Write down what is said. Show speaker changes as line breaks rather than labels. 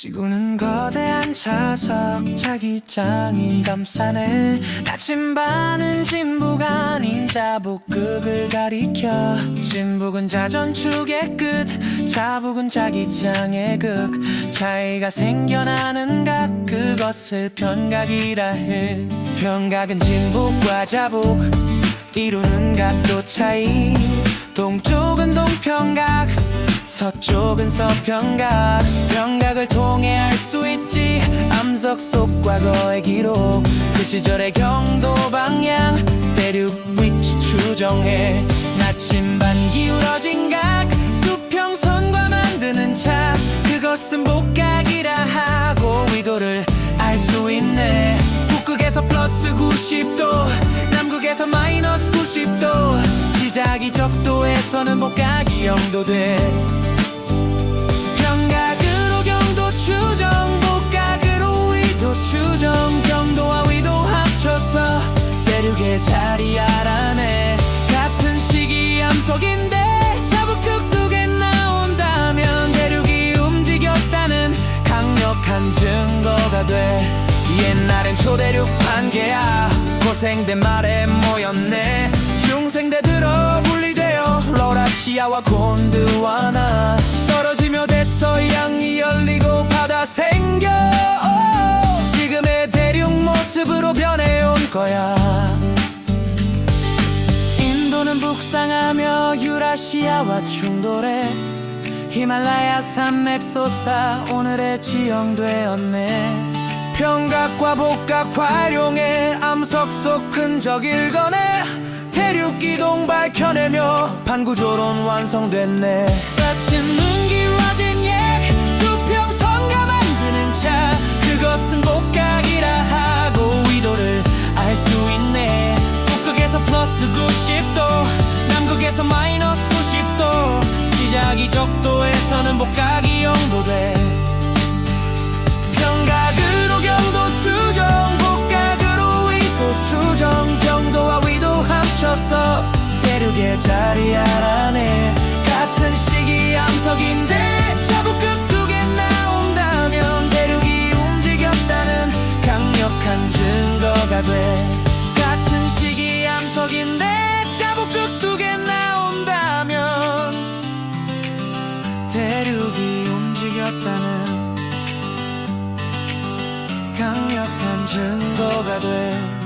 지구는 거대한 자석 자기장이 감싸네. 나침반은 진북 아닌 자북극을 가리켜. 진북은 자전축의 끝 자북은 자기장의 극. 차이가 생겨나는 각 그것을 편각이라 해. 편각은 진북과 자북 이루는 각도 차이. 동쪽은 동평각 서쪽은 서평각 평각을 통해 알 수 있지. 암석 속 과거의 기록 그 시절의 경도 방향. 대륙 위치 추정해 나침반 기울어진 각. 수평선과 만드는 차 그것은 복각이라 하고 위도를 알 수 있네. 북극에서 플러스 90도 남극에서 마이너스 90도. 시작이 적도에서는 복각이 0도 돼 시기 암석인데 자북극 두개 나온다면 대륙이 움직였다는 강력한 증거가 돼. 옛날엔 초대륙 판개야 고생된 말에 모였네. 중생대 들어 분리되어 러라시아와 곤드와 나 떨어지며 대서양이 열리고 바다 생겨. 오, 지금의 대륙 모습으로 변해온 거야 유라시아와 충돌해 히말라야 산맥 솟아 오늘의 지형 되었네. 평각과 복각 활용해 암석 속 흔적 읽어내. 대륙 기동 밝혀내며 반구조론 완성됐네. 같은 눈기와진 예 수평선과 만드는 차 그것은 복각이라 하고 위도를 알 수 있네. 북극에서 플러스 90도 남극에서 마이너스 90도 시작이 적도에서는 복각이 0도 돼. 평각으로 경도 추정 복각으로 위도 추정. 경도와 위도 합쳐서 대륙의 자리 알아내. 같은 시기 암석인데 자북극 두개 나온다면 대륙이 움직였다는 강력한 증거가 돼. 같은 시기 암석인데 자북극 대륙이 움직였다는 강력한 증거가 돼